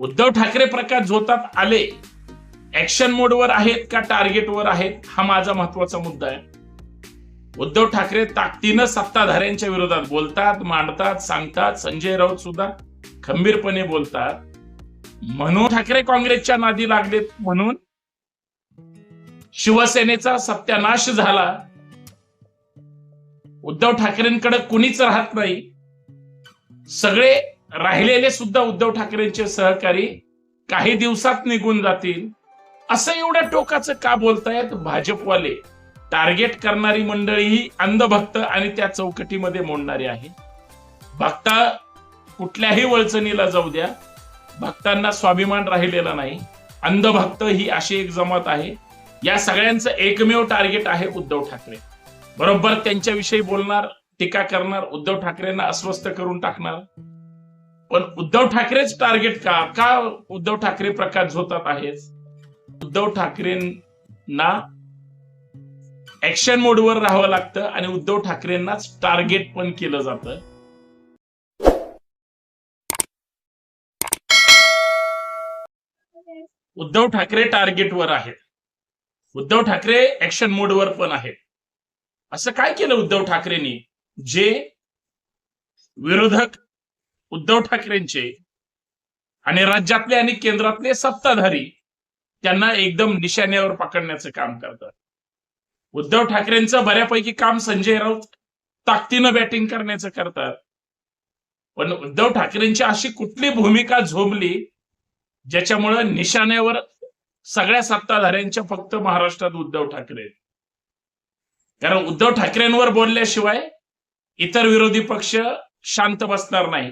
उद्धव ठाकरे प्रकाश झोतात आले. ऍक्शन मोडवर आहेत का टार्गेटवर आहेत? हा माझा महत्त्वाचा मुद्दा आहे. उद्धव ठाकरे ताकदीनं सत्ताधाऱ्यांच्या विरोधात बोलतात मांडतात सांगतात. संजय राऊत सुद्धा खंबीरपणे बोलतात. म्हणून ठाकरे काँग्रेसच्या नादी लागलेत म्हणून शिवसेनेचा सत्यानाश झाला. उद्धव ठाकरेंकडे कुणीच राहत नाही. सगळे राहिलेले सुद्धा उद्धव ठाकरेंचे सहकारी काही दिवसात निघून जातील. असं एवढ्या टोकाचं का बोलतायत? भाजपवाले टार्गेट करणारी मंडळी ही अंधभक्त आणि त्या चौकटीमध्ये मोडणारी आहे. भक्ता कुठल्याही वळचणीला जाऊ द्या. भक्तांना स्वाभिमान राहिलेला नाही. अंधभक्त ही अशी एक जमात आहे. या सगळ्यांचं एकमेव टार्गेट आहे उद्धव ठाकरे. बरोबर त्यांच्याविषयी बोलणार टीका करणार उद्धव ठाकरेंना अस्वस्थ करून टाकणार. पण उद्धव ठाकरेच टार्गेट का? का उद्धव ठाकरे प्रकाश झोतात आहेच? उद्धव ठाकरेंना ऍक्शन मोडवर राहावं लागतं आणि उद्धव ठाकरेंनाच टार्गेट पण केलं जातं. उद्धव ठाकरे टार्गेटवर आहेत. उद्धव ठाकरे ऍक्शन मोडवर पण आहेत. असं काय केलं उद्धव ठाकरेंनी? जे विरोधक उद्धव ठाकरेंचे आणि राज्यातले आणि केंद्रातले सत्ताधारी त्यांना एकदम निशाण्यावर पकडण्याचं काम करतात. उद्धव ठाकरेंचं बऱ्यापैकी काम संजय राऊत ताकदीनं बॅटिंग करण्याचं करतात. पण उद्धव ठाकरेंची अशी कुठली भूमिका झोंबली ज्याच्यामुळं निशाण्यावर सगळ्या सत्ताधाऱ्यांच्या फक्त महाराष्ट्रात उद्धव ठाकरे कारण उद्धव ठाकरेंवर बोलल्याशिवाय इतर विरोधी पक्ष शांत बसणार नाही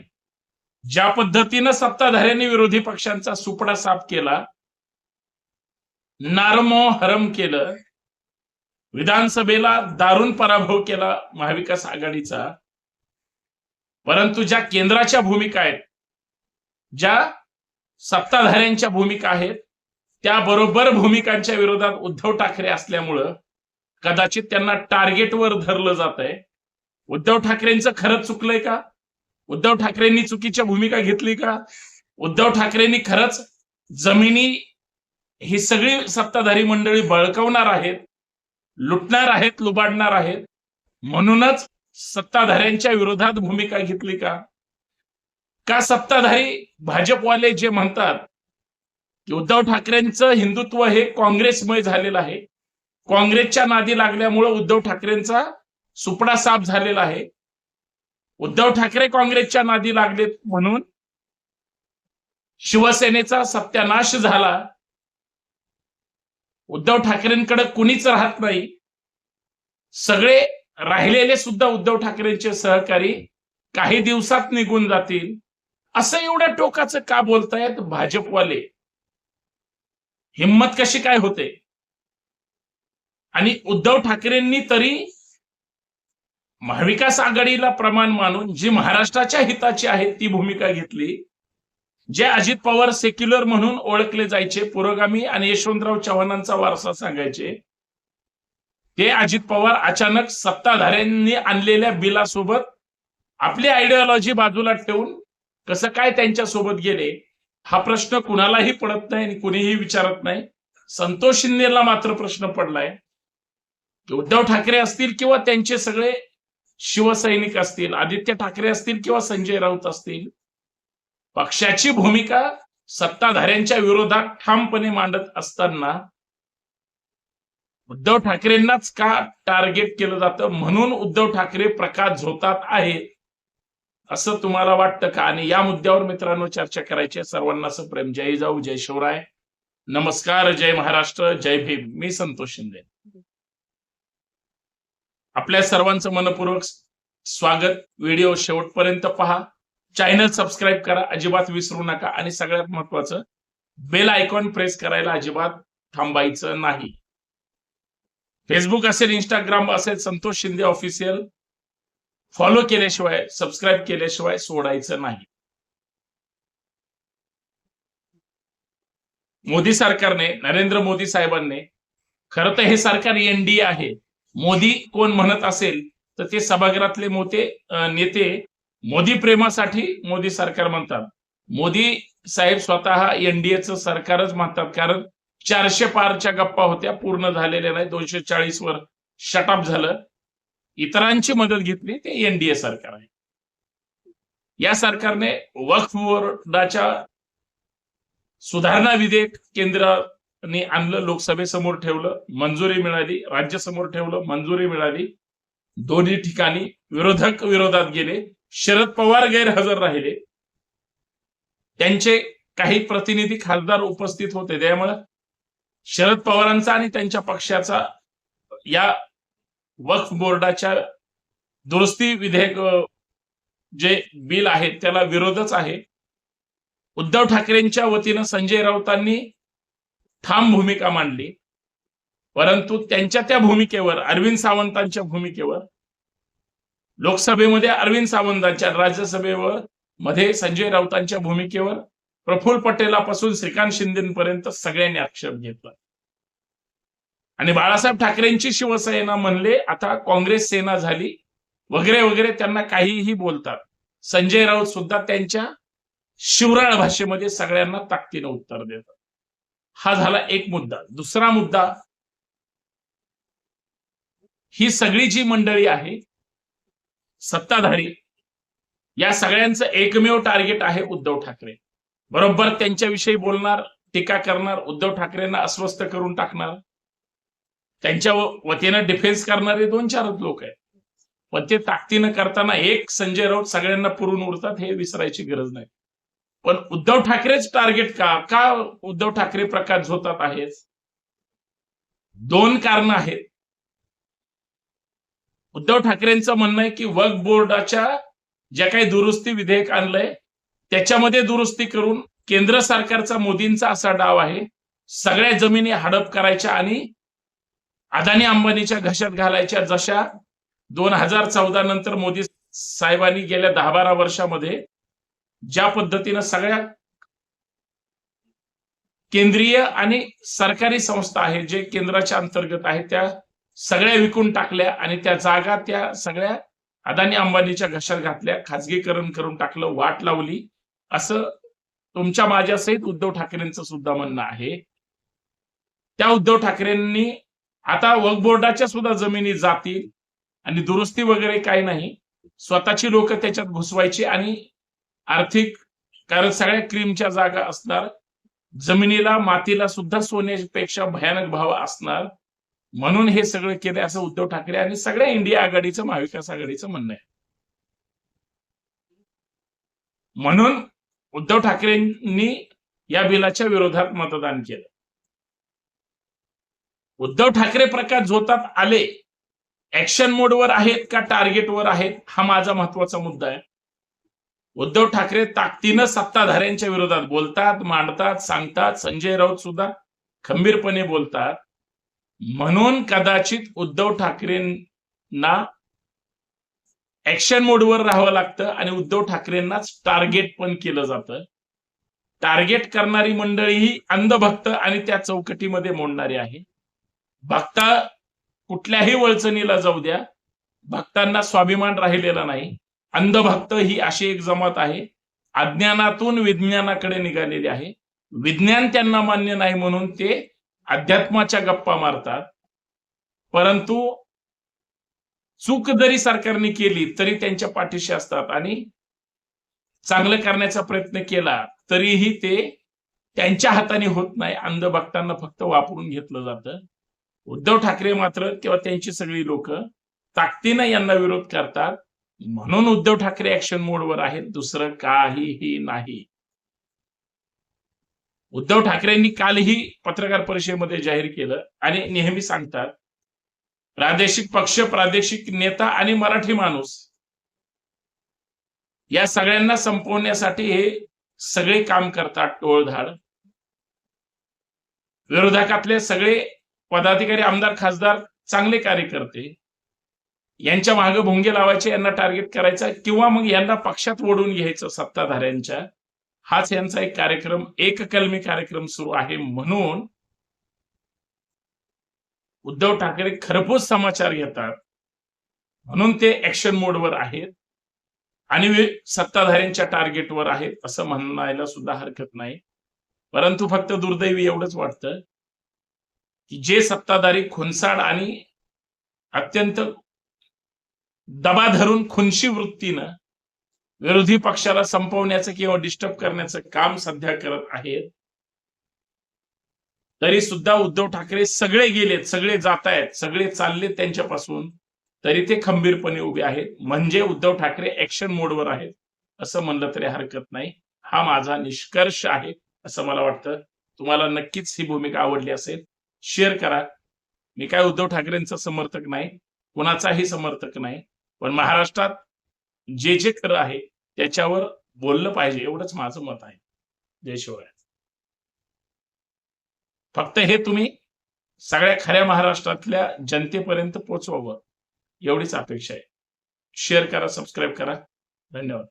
ज्या पद्धतीनं सत्ताधाऱ्यांनी विरोधी पक्षांचा सुपडा साफ केला नारमो हरम केलं विधानसभेला दारुण पराभव केला महाविकास आघाडीचा परंतु ज्या केंद्राच्या भूमिका आहेत ज्या सत्ताधाऱ्यांच्या भूमिका आहेत त्या बरोबर भूमिकांच्या विरोधात उद्धव ठाकरे असल्यामुळं कदाचित त्यांना टार्गेटवर धरलं जात आहे उद्धव ठाकरेंचं खरंच चुकलंय का? उद्धव ठाकरेंनी चुकीच्या भूमिका घेतली का? उद्धव ठाकरेंनी खरंच जमिनी ही सगळी सत्ताधारी मंडळी बळकवणार आहेत लुटणार आहेत लुबाडणार आहेत. म्हणूनच सत्ताधाऱ्यांच्या विरोधात भूमिका घेतली का? का सत्ताधारी भाजपवाले जे म्हणतात की उद्धव ठाकरेंचं हिंदुत्व हे काँग्रेसमय झालेलं आहे काँग्रेसच्या नादी लागल्यामुळं उद्धव ठाकरेंचा सुपडा साफ झालेला आहे उद्धव ठाकरे काँग्रेसच्या नादी लागलेत म्हणून शिवसेनेचा सत्यानाश झाला. उद्धव ठाकरेंकडे कुणीच राहत नाही. सगळे राहिलेले सुद्धा उद्धव ठाकरेंचे सहकारी काही दिवसात निघून जातील. असं एवढ्या टोकाचं का बोलतायत भाजपवाले? हिंमत कशी काय होते? आणि उद्धव ठाकरेंनी तरी महाविकास आघाडीला प्रमाण मानून जी महाराष्ट्राच्या हिताची आहे ती भूमिका घेतली जे अजित पवार सेक्युलर म्हणून ओळखले जायचे पुरोगामी आणि यशवंतराव चव्हाणांचा वारसा सांगायचे ते अजित पवार अचानक सत्ताधाऱ्यांनी आणलेल्या बिलासोबत आपली आयडिओलॉजी बाजूला ठेवून कसं काय त्यांच्यासोबत गेले हा प्रश्न कुणालाही पडत नाही आणि कुणीही विचारत नाही. संतोष शिंदेला मात्र प्रश्न पडलाय. उद्धव ठाकरे असतील किंवा त्यांचे सगळे शिवसैनिक असतील आदित्य ठाकरे असतील किंवा संजय राऊत असतील पक्षाची भूमिका सत्ताधाऱ्यांच्या विरोधात ठामपणे मांडत असताना उद्धव ठाकरेंनाच का टार्गेट केलं जातं म्हणून उद्धव ठाकरे प्रकाश झोतात आहेत असं तुम्हाला वाटतं का? आणि या मुद्द्यावर मित्रांनो चर्चा करायची आहे. सर्वांना सप्रेम जय जाऊ जय शिवराय. नमस्कार जय महाराष्ट्र जय भीम. मी संतोष शिंदे. आपल्या सर्वांचं मनपूर्वक स्वागत. व्हिडिओ शेवटपर्यंत पहा. चॅनल सबस्क्राईब करा. अजिबात विसरू नका. आणि सगळ्यात महत्वाचं बेल आयकॉन प्रेस करायला अजिबात थांबायचं नाही. फेसबुक असेल इंस्टाग्राम असेल संतोष शिंदे ऑफिशियल फॉलो केल्याशिवाय सबस्क्राईब केल्याशिवाय सोडायचं नाही. मोदी सरकारने नरेंद्र मोदी साहेबांनी खरं तर हे सरकार एनडीए आहे. मोदी कोण म्हणत असेल तर ते सभागृहातले मोते नेते मोदी प्रेमासाठी मोदी सरकार म्हणतात. मोदी साहेब स्वतः एनडीएचं सरकारच म्हणतात कारण चारशे पारच्या गप्पा होत्या पूर्ण झालेल्या नाही दोनशे चाळीस वर शटअप झालं. इतरांची मदत घेतली ते एनडीए सरकार आहे. या सरकारने वक्फ बोर्डाच्या सुधारणा विधेयक केंद्र आणलं लोकसभेसमोर ठेवलं मंजुरी मिळाली राज्यसमोर ठेवलं मंजुरी मिळाली. दोन्ही ठिकाणी विरोधक विरोधात गेले शरद पवार गैरहजर राहिले. त्यांचे काही प्रतिनिधी खासदार उपस्थित होते त्यामुळं शरद पवारांचा आणि त्यांच्या पक्षाचा या वक्फ बोर्डाच्या दुरुस्ती विधेयक जे बिल आहे त्याला विरोधच आहे. उद्धव ठाकरेंच्या वतीनं संजय राऊतांनी ठाम भूमिका मांडली. परंतु त्यांच्या त्या भूमिकेवर अरविंद सावंतांच्या भूमिकेवर लोकसभेमध्ये अरविंद सावंतांच्या राज्यसभेवर मध्ये संजय राऊतांच्या भूमिकेवर प्रफुल्ल पटेलापासून श्रीकांत शिंदेपर्यंत सगळ्यांनी आक्षेप घेतला. आणि बाळासाहेब ठाकरेंची शिवसेना म्हणले आता काँग्रेस सेना झाली वगैरे वगैरे त्यांना काहीही बोलतात. संजय राऊत सुद्धा त्यांच्या शिवराळ भाषेमध्ये सगळ्यांना ताकदीनं उत्तर देतात. हा झाला एक मुद्दा. दुसरा मुद्दा ही सगळी जी मंडळी आहे सत्ताधारी या सगळ्यांचं एकमेव टार्गेट आहे उद्धव ठाकरे. बरोबर त्यांच्याविषयी बोलणार टीका करणार उद्धव ठाकरेंना अस्वस्थ करून टाकणार. त्यांच्या वतीनं डिफेन्स करणारे दोन चारच लोक आहेत. पण ते ताकदीनं करताना एक संजय राऊत सगळ्यांना पुरून उरतात हे विसरायची गरज नाही. पण उद्धव ठाकरेच टार्गेट का? का उद्धव ठाकरे प्रकाश झोतात आहेच दोन कारण आहेत. उद्धव ठाकरेंचं म्हणणं आहे की वर्क बोर्डाच्या ज्या काही दुरुस्ती विधेयक आणलंय त्याच्यामध्ये दुरुस्ती करून केंद्र सरकारचा मोदींचा असा डाव आहे सगळ्या जमिनी हडप करायच्या आणि अदानी अंबानीच्या घशात घालायच्या जशा दोन हजार चौदा नंतर मोदी साहेबांनी गेल्या दहा बारा वर्षामध्ये ज्या पद्धतीनं सगळ्या केंद्रीय आणि सरकारी संस्था आहेत जे केंद्राच्या अंतर्गत आहेत त्या सगळ्या विकून टाकल्या आणि त्या जागा त्या सगळ्या अदानी अंबानीच्या घशात घातल्या खाजगीकरण करून टाकलं वाट लावली. असं तुमच्या माझ्यासहित उद्धव ठाकरेंचं सुद्धा म्हणणं आहे. त्या उद्धव ठाकरेंनी आता वक्फ बोर्डाच्या सुद्धा जमिनी जातील आणि दुरुस्ती वगैरे काही नाही. स्वतःची लोक त्याच्यात घुसवायची आणि आर्थिक कारण सगळ्या क्रीमच्या जागा असणार. जमिनीला मातीला सुद्धा सोन्यापेक्षा भयानक भाव असणार. म्हणून हे सगळं केले असं उद्धव ठाकरे आणि सगळ्या इंडिया आघाडीचं महाविकास आघाडीचं म्हणणं आहे. म्हणून उद्धव ठाकरेंनी या बिलाच्या विरोधात मतदान केलं. उद्धव ठाकरे प्रकार झोतात आले. ऍक्शन मोडवर आहेत का टार्गेटवर आहेत हा माझा महत्त्वाचा मुद्दा आहे. उद्धव ठाकरे ताकदीनं सत्ताधाऱ्यांच्या विरोधात बोलतात मांडतात सांगतात संजय राऊत सुद्धा खंबीरपणे बोलतात. म्हणून कदाचित उद्धव ठाकरेंना ऍक्शन मोडवर राहावं लागतं आणि उद्धव ठाकरेंनाच टार्गेट पण केलं जातं. टार्गेट करणारी मंडळी ही अंधभक्त आणि त्या चौकटीमध्ये मोडणारी आहे. भक्ता कुठल्याही वळचणीला जाऊ द्या. भक्तांना स्वाभिमान राहिलेला नाही. अंधभक्त ही अशी एक जमात आहे. अज्ञानातून विज्ञानाकडे निघालेली आहे. विज्ञान त्यांना मान्य नाही म्हणून ते अध्यात्माच्या गप्पा मारतात. परंतु चूक जरी सरकारने केली तरी त्यांच्या पाठीशी असतात आणि चांगलं करण्याचा प्रयत्न केला तरीही ते त्यांच्या हाताने होत नाही. अंधभक्तांना फक्त वापरून घेतलं जातं. उद्धव ठाकरे मात्र किंवा त्यांची सगळी लोक ताकदीनं यांना विरोध करतात. म्हणून उद्धव ठाकरे ऍक्शन मोडवर आहेत दुसरं काहीही नाही. उद्धव ठाकरेंनी कालही पत्रकार परिषदेमध्ये जाहीर केलं आणि नेहमी सांगतात प्रादेशिक पक्ष प्रादेशिक नेता आणि मराठी माणूस या सगळ्यांना संपवण्यासाठी हे सगळे काम करतात टोळधाड. विरोधकातले सगळे पदाधिकारी आमदार खासदार चांगले कार्यकर्ते यांच्या मागे भोंगे लावायचे यांना टार्गेट करायचा किंवा मग यांना पक्षात ओढून घ्यायचं सत्ताधाऱ्यांच्या. हाच यांचा एक कार्यक्रम एककलमी कार्यक्रम सुरू आहे म्हणून उद्धव ठाकरे खरपूस समाचार घेतात. म्हणून ते ऍक्शन मोडवर आहेत. आणि सत्ताधाऱ्यांच्या टार्गेटवर आहेत असं म्हणायला सुद्धा हरकत नाही. परंतु फक्त दुर्दैवी एवढंच वाटतं की जे सत्ताधारी खुनसाड आणि अत्यंत दबा धरून खुनशी वृत्तीनं विरोधी पक्षाला संपवण्याचं किंवा डिस्टर्ब करण्याचं काम सध्या करत आहेत. तरी सुद्धा उद्धव ठाकरे सगळे गेलेत सगळे जात आहेत सगळे चाललेत त्यांच्यापासून. तरी ते खंबीरपणे उभे आहेत. म्हणजे उद्धव ठाकरे ऍक्शन मोडवर आहेत असं म्हणलं तरी हरकत नाही. हा माझा निष्कर्ष आहे असं मला वाटतं. तुम्हाला नक्कीच ही भूमिका आवडली असेल शेअर करा. मी काय उद्धव ठाकरेंचा समर्थक नाही कुणाचाही समर्थक नाही. पण महाराष्ट्रात जे जे खरं आहे त्याच्यावर बोललं पाहिजे एवढंच माझं मत आहे. जय शिवराय. फक्त हे तुम्ही सगळ्या खऱ्या महाराष्ट्रातल्या जनतेपर्यंत पोहोचवावं एवढीच अपेक्षा आहे. शेअर करा सबस्क्राईब करा. धन्यवाद.